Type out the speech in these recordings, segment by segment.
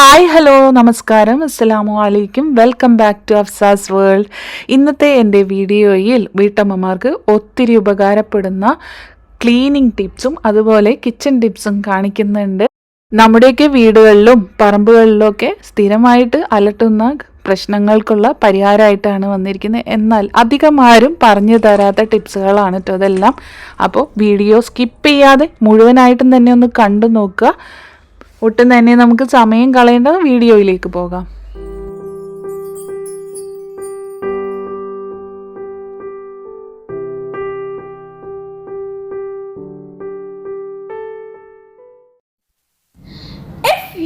Hi hello നമസ്കാരം. അസ്സലാമു അലൈക്കും. Welcome back to Afsa's world ഇന്നത്തെ എന്റെ വീഡിയോയിൽ വീട്ടമ്മമാർക്ക് ഒത്തിരി ഉപകാരപ്പെടുന്ന ക്ലീനിങ് ടിപ്സും അതുപോലെ കിച്ചൺ ടിപ്സും കാണിക്കുന്നുണ്ട്. നമ്മുടെയൊക്കെ വീടുകളിലും പറമ്പുകളിലൊക്കെ സ്ഥിരമായിട്ട് അലട്ടുന്ന പ്രശ്നങ്ങൾക്കുള്ള പരിഹാരമായിട്ടാണ് വന്നിരിക്കുന്നത്. എന്നാൽ അധികം ആരും പറഞ്ഞു തരാത്ത ടിപ്സുകളാണ് കേട്ടോ ഇതെല്ലാം. അപ്പോൾ വീഡിയോ സ്കിപ്പ് ചെയ്യാതെ മുഴുവനായിട്ടും തന്നെ ഒന്ന് കണ്ടു നോക്കുക. ഒട്ടും തന്നെ നമുക്ക് സമയം കളയേണ്ട വീഡിയോയിലേക്ക് പോകാം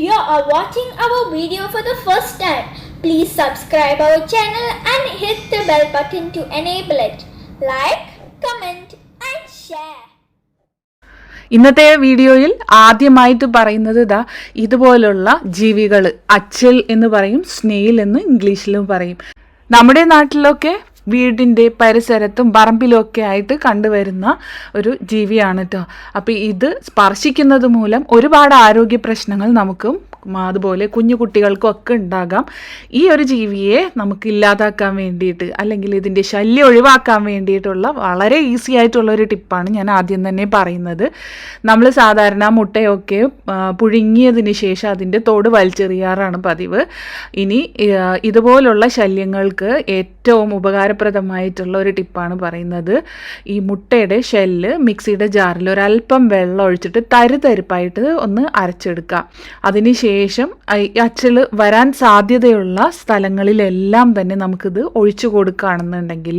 you are watching our video for the first time, please subscribe our channel and hit the bell button to enable it. Like, comment and share. ഇന്നത്തെ വീഡിയോയിൽ ആദ്യമായിട്ട് പറയുന്നത് ഇതാ ഇതുപോലുള്ള ജീവികൾ അച്ചിൽ എന്ന് പറയും സ്നെയിൽ എന്ന് ഇംഗ്ലീഷിലും പറയും. നമ്മുടെ നാട്ടിലൊക്കെ വീടിന്റെ പരിസരത്തും പറമ്പിലും ഒക്കെ ആയിട്ട് കണ്ടുവരുന്ന ഒരു ജീവിയാണ് കേട്ടോ അപ്പോൾ ഇത് സ്പർശിക്കുന്നത് മൂലം ഒരുപാട് ആരോഗ്യ പ്രശ്നങ്ങൾ നമുക്കും അതുപോലെ കുഞ്ഞു കുട്ടികൾക്കും ഒക്കെ ഉണ്ടാകാം. ഈ ഒരു ജീവിയെ നമുക്ക് ഇല്ലാതാക്കാൻ വേണ്ടിയിട്ട് അല്ലെങ്കിൽ ഇതിന്റെ ശല്യം ഒഴിവാക്കാൻ വേണ്ടിയിട്ടുള്ള വളരെ ഈസി ആയിട്ടുള്ള ഒരു ടിപ്പാണ് ഞാൻ ആദ്യം തന്നെ പറയുന്നത്. നമ്മൾ സാധാരണ മുട്ടയൊക്കെ പുഴുങ്ങിയതിന് ശേഷം അതിന്റെ തോട് വലിച്ചെറിയാറാണ് പതിവ്. ഇനി ഇതുപോലുള്ള ശല്യങ്ങൾക്ക് ഏറ്റവും ഉപകാരപ്രദമായിട്ടുള്ള ഒരു ടിപ്പാണ് പറയുന്നത്. ഈ മുട്ടയുടെ ഷെല്ല് മിക്സിയുടെ ജാറിൽ ഒരല്പം വെള്ളം ഒഴിച്ചിട്ട് തരുതരിപ്പായിട്ട് ഒന്ന് അരച്ചെടുക്കുക. അതിനുശേഷം അച്ചിൽ വരാൻ സാധ്യതയുള്ള സ്ഥലങ്ങളിലെല്ലാം തന്നെ നമുക്കിത് ഒഴിച്ചു കൊടുക്കുകയാണെന്നുണ്ടെങ്കിൽ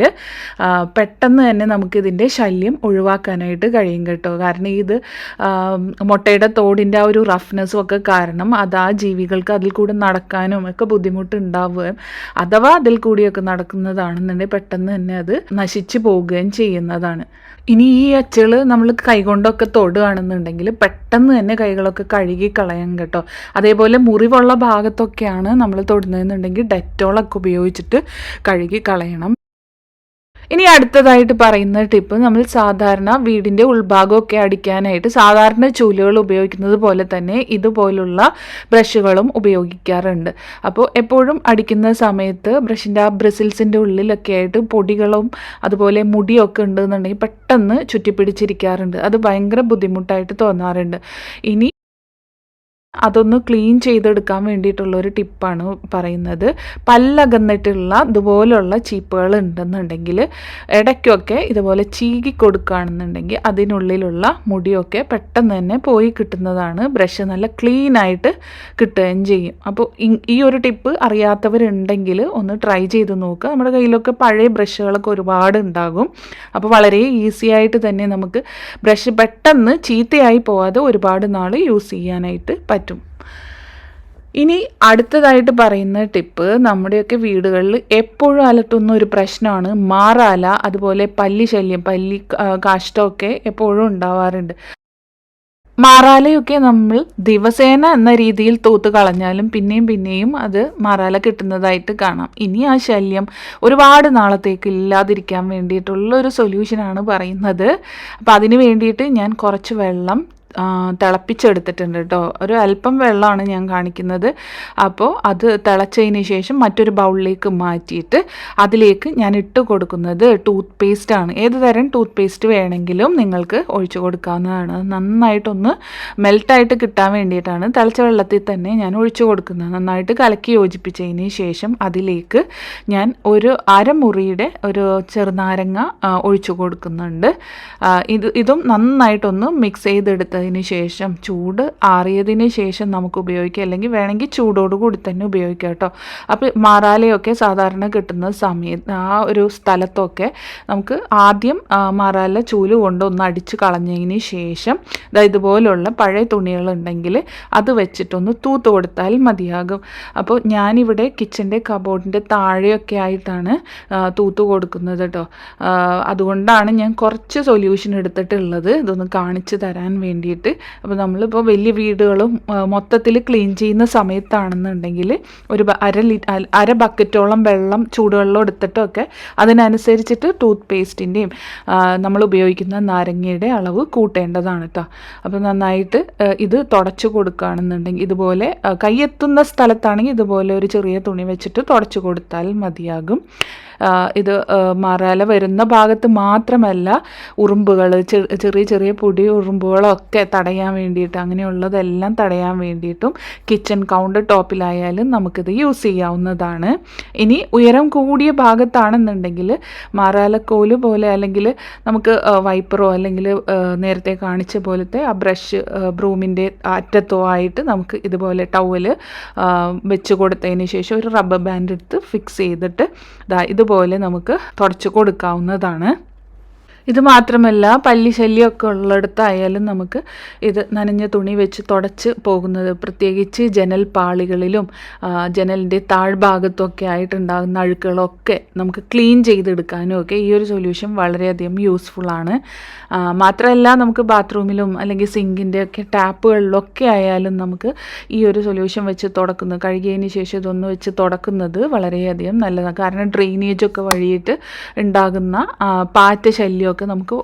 പെട്ടെന്ന് തന്നെ നമുക്കിതിന്റെ ശല്യം ഒഴിവാക്കാനായിട്ട് കഴിയും കേട്ടോ. കാരണം ഇത് മുട്ടയുടെ തോടിന്റെ ആ ഒരു റഫ്നെസ്സും ഒക്കെ കാരണം അത് ആ ജീവികൾക്ക് അതിൽ കൂടെ നടക്കാനും ഒക്കെ ബുദ്ധിമുട്ടുണ്ടാവുകയും അഥവാ അതിൽ കൂടിയൊക്കെ നടക്കുന്നതാണെന്നുണ്ടെങ്കിൽ പെട്ടെന്ന് തന്നെ അത് നശിച്ചു പോവുകയും ചെയ്യുന്നതാണ്. ഇനി ഈ അച്ചുകൾ നമ്മൾ കൈകൊണ്ടൊക്കെ തൊടുകയാണെന്നുണ്ടെങ്കിൽ പെട്ടെന്ന് തന്നെ കൈകളൊക്കെ കഴുകി കളയാം കേട്ടോ. അതേപോലെ മുറിവുള്ള ഭാഗത്തൊക്കെയാണ് നമ്മൾ തൊടുന്നതെന്നുണ്ടെങ്കിൽ ഡെറ്റോളൊക്കെ ഉപയോഗിച്ചിട്ട് കഴുകി കളയണം. ഇനി അടുത്തതായിട്ട് പറയുന്ന ടിപ്പ് നമ്മൾ സാധാരണ വീടിന്റെ ഉൾഭാഗമൊക്കെ അടിക്കാനായിട്ട് സാധാരണ ചൂലുകൾ ഉപയോഗിക്കുന്നത് പോലെ തന്നെ ഇതുപോലുള്ള ബ്രഷുകളും ഉപയോഗിക്കാറുണ്ട്. അപ്പോൾ എപ്പോഴും അടിക്കുന്ന സമയത്ത് ബ്രഷിന്റെ ആ ബ്രിസിൽസിന്റെ ഉള്ളിലൊക്കെ ആയിട്ട് പൊടികളും അതുപോലെ മുടിയൊക്കെ ഉണ്ടെന്നുണ്ടെങ്കിൽ പെട്ടെന്ന് ചുറ്റിപ്പിടിച്ചിരിക്കാറുണ്ട്. അത് ഭയങ്കര ബുദ്ധിമുട്ടായിട്ട് തോന്നാറുണ്ട്. ഇനി അതൊന്ന് ക്ലീൻ ചെയ്തെടുക്കാൻ വേണ്ടിയിട്ടുള്ള ഒരു ടിപ്പാണ് പറയുന്നത്. പല്ലകന്നിട്ടുള്ള ഇതുപോലുള്ള ചീപ്പുകൾ ഉണ്ടെന്നുണ്ടെങ്കിൽ ഇടയ്ക്കൊക്കെ ഇതുപോലെ ചീകി കൊടുക്കുകയാണെന്നുണ്ടെങ്കിൽ അതിനുള്ളിലുള്ള മുടിയൊക്കെ പെട്ടെന്ന് തന്നെ പോയി കിട്ടുന്നതാണ്. ബ്രഷ് നല്ല ക്ലീൻ ആയിട്ട് കിട്ടുകയും ചെയ്യും. അപ്പോൾ ഈ ഒരു ടിപ്പ് അറിയാത്തവരുണ്ടെങ്കിൽ ഒന്ന് ട്രൈ ചെയ്ത് നോക്കുക. നമ്മുടെ കയ്യിലൊക്കെ പഴയ ബ്രഷുകളൊക്കെ ഒരുപാട് ഉണ്ടാകും. അപ്പോൾ വളരെ ഈസി ആയിട്ട് തന്നെ നമുക്ക് ബ്രഷ് പെട്ടെന്ന് ചീത്തയായി പോവാതെ ഒരുപാട് നാൾ യൂസ് ചെയ്യാനായിട്ട് പറ്റും. ഇനി അടുത്തതായിട്ട് പറയുന്ന ടിപ്പ് നമ്മുടെയൊക്കെ വീടുകളിൽ എപ്പോഴും അലട്ടുന്ന ഒരു പ്രശ്നമാണ് മാറാല അതുപോലെ പല്ലി ശല്യം പല്ലി കാഷ്ടമൊക്കെ എപ്പോഴും ഉണ്ടാവാറുണ്ട്. മാറാലയൊക്കെ നമ്മൾ ദിവസേന എന്ന രീതിയിൽ തൂത്ത് കളഞ്ഞാലും പിന്നെയും പിന്നെയും അത് മാറാല കിട്ടുന്നതായിട്ട് കാണാം. ഇനി ആ ശല്യം ഒരുപാട് നാളത്തേക്ക് ഇല്ലാതിരിക്കാൻ വേണ്ടിയിട്ടുള്ള ഒരു സൊല്യൂഷനാണ് പറയുന്നത്. അപ്പോൾ അതിന് വേണ്ടിയിട്ട് ഞാൻ കുറച്ച് വെള്ളം തിളപ്പിച്ചെടുത്തിട്ടുണ്ട് കേട്ടോ. ഒരു അല്പം വെള്ളമാണ് ഞാൻ കാണിക്കുന്നത്. അപ്പോൾ അത് തിളച്ചതിന് ശേഷം മറ്റൊരു ബൗളിലേക്ക് മാറ്റിയിട്ട് അതിലേക്ക് ഞാൻ ഇട്ട് കൊടുക്കുന്നത് ടൂത്ത് പേസ്റ്റാണ് ഏത് തരം ടൂത്ത് പേസ്റ്റ് വേണമെങ്കിലും നിങ്ങൾക്ക് ഒഴിച്ചു കൊടുക്കാവുന്നതാണ്. നന്നായിട്ടൊന്ന് മെൽട്ടായിട്ട് കിട്ടാൻ വേണ്ടിയിട്ടാണ് തിളച്ച വെള്ളത്തിൽ തന്നെ ഞാൻ ഒഴിച്ചു കൊടുക്കുന്നത്. നന്നായിട്ട് കലക്കി യോജിപ്പിച്ചതിന് ശേഷം അതിലേക്ക് ഞാൻ ഒരു അരമുറിയുടെ ഒരു ചെറുനാരങ്ങ ഒഴിച്ചു കൊടുക്കുന്നുണ്ട്. ഇത് ഇതും നന്നായിട്ടൊന്ന് മിക്സ് ചെയ്തെടുത്തതിന് ശേഷം ചൂട് ആറിയതിന് ശേഷം നമുക്ക് ഉപയോഗിക്കാം. അല്ലെങ്കിൽ വേണമെങ്കിൽ ചൂടോട് കൂടി തന്നെ ഉപയോഗിക്കാം കേട്ടോ. അപ്പോൾ മാറാലയൊക്കെ സാധാരണ കിട്ടുന്ന സമയത്ത് ആ ഒരു സ്ഥലത്തൊക്കെ നമുക്ക് ആദ്യം മാറാല ചൂൽ കൊണ്ട് ഒന്ന് അടിച്ച് കളഞ്ഞതിന് ശേഷം ഇതുപോലുള്ള പഴയ തുണികളുണ്ടെങ്കിൽ അത് വെച്ചിട്ടൊന്ന് തൂത്ത് കൊടുത്താൽ മതിയാകും. അപ്പോൾ ഞാനിവിടെ കിച്ചന്റെ കബോർഡിന്റെ താഴെയൊക്കെ ആയിട്ടാണ് തൂത്ത് കൊടുക്കുന്നത് കേട്ടോ. അതുകൊണ്ടാണ് ഞാൻ കുറച്ച് സൊല്യൂഷൻ എടുത്തിട്ടുള്ളത്. ഇതൊന്ന് കാണിച്ചു തരാൻ വേണ്ടിയിട്ട്. വേണ്ടിയിട്ട് അപ്പോൾ നമ്മളിപ്പോൾ വലിയ വീടുകളും മൊത്തത്തിൽ ക്ലീൻ ചെയ്യുന്ന സമയത്താണെന്നുണ്ടെങ്കിൽ ഒരു അര അര ബക്കറ്റോളം വെള്ളം ചൂടുവെള്ളം എടുത്തിട്ടൊക്കെ അതിനനുസരിച്ചിട്ട് ടൂത്ത് പേസ്റ്റിന്റെയും നമ്മൾ ഉപയോഗിക്കുന്ന നാരങ്ങയുടെ അളവ് കൂട്ടേണ്ടതാണ് കേട്ടോ അപ്പോൾ നന്നായിട്ട് ഇത് തുടച്ചു കൊടുക്കുകയാണെന്നുണ്ടെങ്കിൽ ഇതുപോലെ കൈയെത്തുന്ന സ്ഥലത്താണെങ്കിൽ ഇതുപോലെ ഒരു ചെറിയ തുണി വെച്ചിട്ട് തുടച്ചു കൊടുത്താൽ മതിയാകും. ഇത് മറാല വരുന്ന ഭാഗത്ത് മാത്രമല്ല ഉറുമ്പുകൾ ചെറിയ ചെറിയ പൊടി ഉറുമ്പുകളൊക്കെ തടയാൻ വേണ്ടിയിട്ട് അങ്ങനെയുള്ളതെല്ലാം തടയാൻ വേണ്ടിയിട്ടും കിച്ചൺ കൗണ്ടർ ടോപ്പിലായാലും നമുക്കിത് യൂസ് ചെയ്യാവുന്നതാണ്. ഇനി ഉയരം കൂടിയ ഭാഗത്താണെന്നുണ്ടെങ്കിൽ മാറാലക്കോൽ പോലെ അല്ലെങ്കിൽ നമുക്ക് വൈപ്പറോ അല്ലെങ്കിൽ നേരത്തെ കാണിച്ച പോലത്തെ ആ ബ്രഷ് ബ്രൂമിന്റെ അറ്റത്തോ ആയിട്ട് നമുക്ക് ഇതുപോലെ ടവൽ വെച്ച് കൊടുത്തതിന് ശേഷം ഒരു റബ്ബർ ബാൻഡ് എടുത്ത് ഫിക്സ് ചെയ്തിട്ട് ഇതുപോലെ നമുക്ക് തുടച്ച് കൊടുക്കാവുന്നതാണ്. ഇത് മാത്രമല്ല പല്ലി ശല്യമൊക്കെ ഉള്ളിടത്തായാലും നമുക്ക് ഇത് നനഞ്ഞ തുണി വെച്ച് തുടച്ച് പോകുന്നത് പ്രത്യേകിച്ച് ജനൽ പാളികളിലും ജനലിന്റെ താഴ്ഭാഗത്തൊക്കെ ആയിട്ടുണ്ടാകുന്ന അഴുക്കുകളൊക്കെ നമുക്ക് ക്ലീൻ ചെയ്തെടുക്കാനും ഒക്കെ ഈ ഒരു സൊല്യൂഷൻ വളരെയധികം ആണ്. മാത്രമല്ല നമുക്ക് ബാത്റൂമിലും അല്ലെങ്കിൽ സിങ്കിന്റെ ഒക്കെ ടാപ്പുകളിലൊക്കെ ആയാലും നമുക്ക് ഈ ഒരു സൊല്യൂഷൻ വെച്ച് തുടക്കുന്നത് കഴുകിയതിന് ശേഷം ഇതൊന്ന് വെച്ച് തുടക്കുന്നത് വളരെയധികം നല്ലതാണ്. കാരണം ഡ്രെയിനേജൊക്കെ വഴിയിട്ട് ഉണ്ടാകുന്ന പാറ്റ പാറ്റ ശല്യമൊക്കെ നമുക്ക്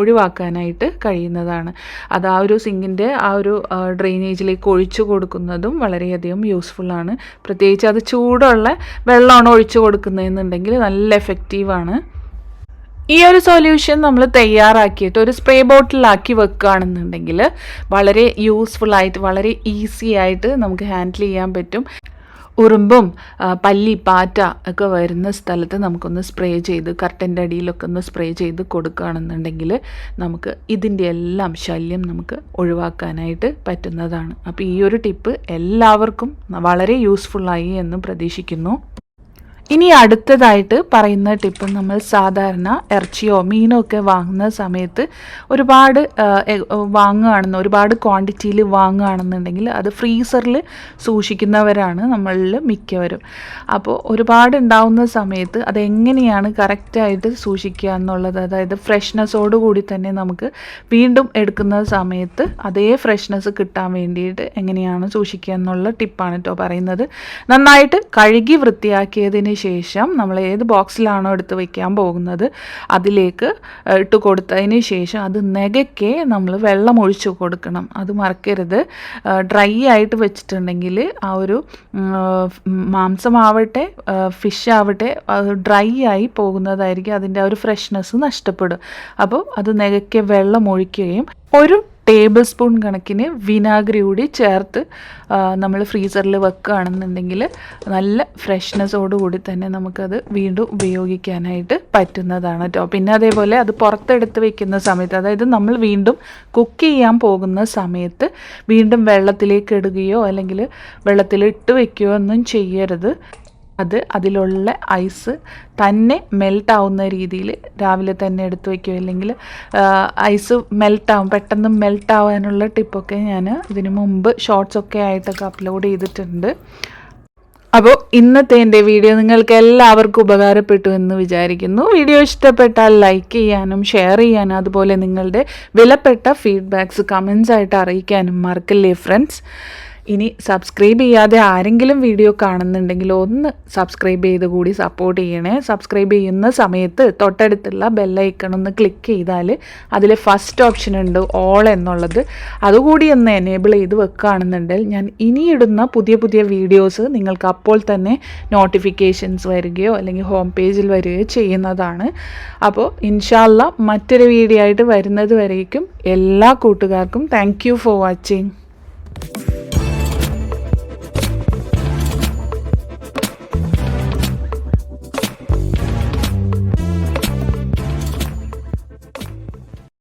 ഒഴിവാക്കാനായിട്ട് കഴിയുന്നതാണ്. അത് ആ ഒരു സിങ്കിന്റെ ആ ഒരു ഡ്രെയിനേജിലേക്ക് ഒഴിച്ചു കൊടുക്കുന്നതും വളരെയധികം യൂസ്ഫുള്ളാണ് പ്രത്യേകിച്ച് അത് ചൂടുള്ള വെള്ളമാണ് ഒഴിച്ചു കൊടുക്കുന്നതെന്നുണ്ടെങ്കിൽ നല്ല എഫക്റ്റീവാണ് ഈ ഒരു സൊല്യൂഷൻ നമ്മൾ തയ്യാറാക്കിയിട്ട് ഒരു സ്പ്രേ ബോട്ടിലാക്കി വെക്കുകയാണെന്നുണ്ടെങ്കിൽ വളരെ യൂസ്ഫുൾ ആയിട്ട് വളരെ ഈസി ആയിട്ട് നമുക്ക് ഹാൻഡിൽ ചെയ്യാൻ പറ്റും. ഉറുമ്പും പല്ലി പാറ്റ ഒക്കെ വരുന്ന സ്ഥലത്ത് നമുക്കൊന്ന് സ്പ്രേ ചെയ്ത് കർട്ടന്റെ അടിയിലൊക്കെ ഒന്ന് സ്പ്രേ ചെയ്ത് കൊടുക്കുകയാണെന്നുണ്ടെങ്കിൽ നമുക്ക് ഇതിന്റെ എല്ലാം ശല്യം നമുക്ക് ഒഴിവാക്കാനായിട്ട് പറ്റുന്നതാണ്. അപ്പോൾ ഈ ഒരു ടിപ്പ് എല്ലാവർക്കും വളരെ യൂസ്ഫുള്ളായി എന്ന് പ്രതീക്ഷിക്കുന്നു. ഇനി അടുത്തതായിട്ട് പറയുന്ന ടിപ്പ് നമ്മൾ സാധാരണ ഇറച്ചിയോ മീനോ ഒക്കെ വാങ്ങുന്ന സമയത്ത് ഒരുപാട് വാങ്ങുകയാണെന്ന് ഒരുപാട് ക്വാണ്ടിറ്റിയിൽ വാങ്ങുകയാണെന്നുണ്ടെങ്കിൽ അത് ഫ്രീസറിൽ സൂക്ഷിക്കുന്നവരാണ് നമ്മളിൽ മിക്കവരും. അപ്പോൾ ഒരുപാട് ഉണ്ടാവുന്ന സമയത്ത് അതെങ്ങനെയാണ് കറക്റ്റായിട്ട് സൂക്ഷിക്കുക എന്നുള്ളത് അതായത് ഫ്രഷ്നെസ്സോട് കൂടി തന്നെ നമുക്ക് വീണ്ടും എടുക്കുന്ന സമയത്ത് അതേ ഫ്രഷ്നെസ് കിട്ടാൻ വേണ്ടിയിട്ട് എങ്ങനെയാണ് സൂക്ഷിക്കുക എന്നുള്ള ടിപ്പാണ് കേട്ടോ പറയുന്നത്. നന്നായിട്ട് കഴുകി വൃത്തിയാക്കിയതിന് ശേഷം നമ്മൾ ഏത് ബോക്സിലാണോ എടുത്ത് വയ്ക്കാൻ പോകുന്നത് അതിലേക്ക് ഇട്ട് കൊടുത്തതിന് ശേഷം അത് നെകയ്ക്ക് നമ്മൾ വെള്ളം ഒഴിച്ച് കൊടുക്കണം. അത് മറക്കരുത്. ഡ്രൈ ആയിട്ട് വെച്ചിട്ടുണ്ടെങ്കിൽ ആ ഒരു മാംസമാവട്ടെ ഫിഷ് ആവട്ടെ ഡ്രൈ ആയി പോകുന്നതായിരിക്കും അതിന്റെ ആ ഒരു ഫ്രഷ്നെസ് നഷ്ടപ്പെടും. അപ്പോൾ അത് നെകയ്ക്ക് വെള്ളം ഒഴിക്കുകയും ഒരു ടേബിൾ സ്പൂൺ കണക്കിന് വിനാഗിരി കൂടി ചേർത്ത് നമ്മൾ ഫ്രീസറിൽ വെക്കുകയാണെന്നുണ്ടെങ്കിൽ നല്ല ഫ്രഷ്നെസ്സോടുകൂടി തന്നെ നമുക്കത് വീണ്ടും ഉപയോഗിക്കാനായിട്ട് പറ്റുന്നതാണ് കേട്ടോ പിന്നെ അതേപോലെ അത് പുറത്തെടുത്ത് വെക്കുന്ന സമയത്ത് അതായത് നമ്മൾ വീണ്ടും കുക്ക് ചെയ്യാൻ പോകുന്ന സമയത്ത് വീണ്ടും വെള്ളത്തിലേക്ക് ഇടുകയോ അല്ലെങ്കിൽ വെള്ളത്തിലിട്ട് വെക്കുകയോ ഒന്നും ചെയ്യരുത്. അത് അതിലുള്ള ഐസ് തന്നെ മെൽട്ട് ആവുന്ന രീതിയിൽ രാവിലെ തന്നെ എടുത്തു വയ്ക്കുക. അല്ലെങ്കിൽ ഐസ് മെൽറ്റ് ആവും പെട്ടെന്ന് മെൽറ്റ് ആവാനുള്ള ടിപ്പൊക്കെ ഞാൻ ഇതിനു മുമ്പ് ഷോർട്സ് ഒക്കെ ആയിട്ടൊക്കെ അപ്ലോഡ് ചെയ്തിട്ടുണ്ട്. അപ്പോൾ ഇന്നത്തെ എന്റെ വീഡിയോ നിങ്ങൾക്ക് എല്ലാവർക്കും ഉപകാരപ്പെട്ടു എന്ന് വിചാരിക്കുന്നു. വീഡിയോ ഇഷ്ടപ്പെട്ടാൽ ലൈക്ക് ചെയ്യാനും ഷെയർ ചെയ്യാനും അതുപോലെ നിങ്ങളുടെ വിലപ്പെട്ട ഫീഡ്ബാക്ക്സ് കമൻസ് ആയിട്ട് അറിയിക്കാനും മറക്കല്ലേ ഫ്രണ്ട്സ്? ഇനി സബ്സ്ക്രൈബ് ചെയ്യാതെ ആരെങ്കിലും വീഡിയോ കാണുന്നുണ്ടെങ്കിൽ ഒന്ന് സബ്സ്ക്രൈബ് ചെയ്ത് കൂടി സപ്പോർട്ട് ചെയ്യണേ. സബ്സ്ക്രൈബ് ചെയ്യുന്ന സമയത്ത് തൊട്ടടുത്തുള്ള ബെല്ലൈക്കൺ ഒന്ന് ക്ലിക്ക് ചെയ്താൽ അതിൽ ഫസ്റ്റ് ഓപ്ഷൻ ഉണ്ട് ഓൾ എന്നുള്ളത്. അതുകൂടി ഒന്ന് എനേബിൾ ചെയ്ത് വെക്കുകയാണെന്നുണ്ടെങ്കിൽ ഞാൻ ഇനിയിടുന്ന പുതിയ പുതിയ വീഡിയോസ് നിങ്ങൾക്ക് അപ്പോൾ തന്നെ നോട്ടിഫിക്കേഷൻസ് വരികയോ അല്ലെങ്കിൽ ഹോം പേജിൽ വരികയോ ചെയ്യുന്നതാണ്. അപ്പോൾ ഇൻഷാല്ല മറ്റൊരു വീഡിയോ ആയിട്ട് വരുന്നത് വരേക്കും എല്ലാ കൂട്ടുകാർക്കും താങ്ക് ഫോർ വാച്ചിങ്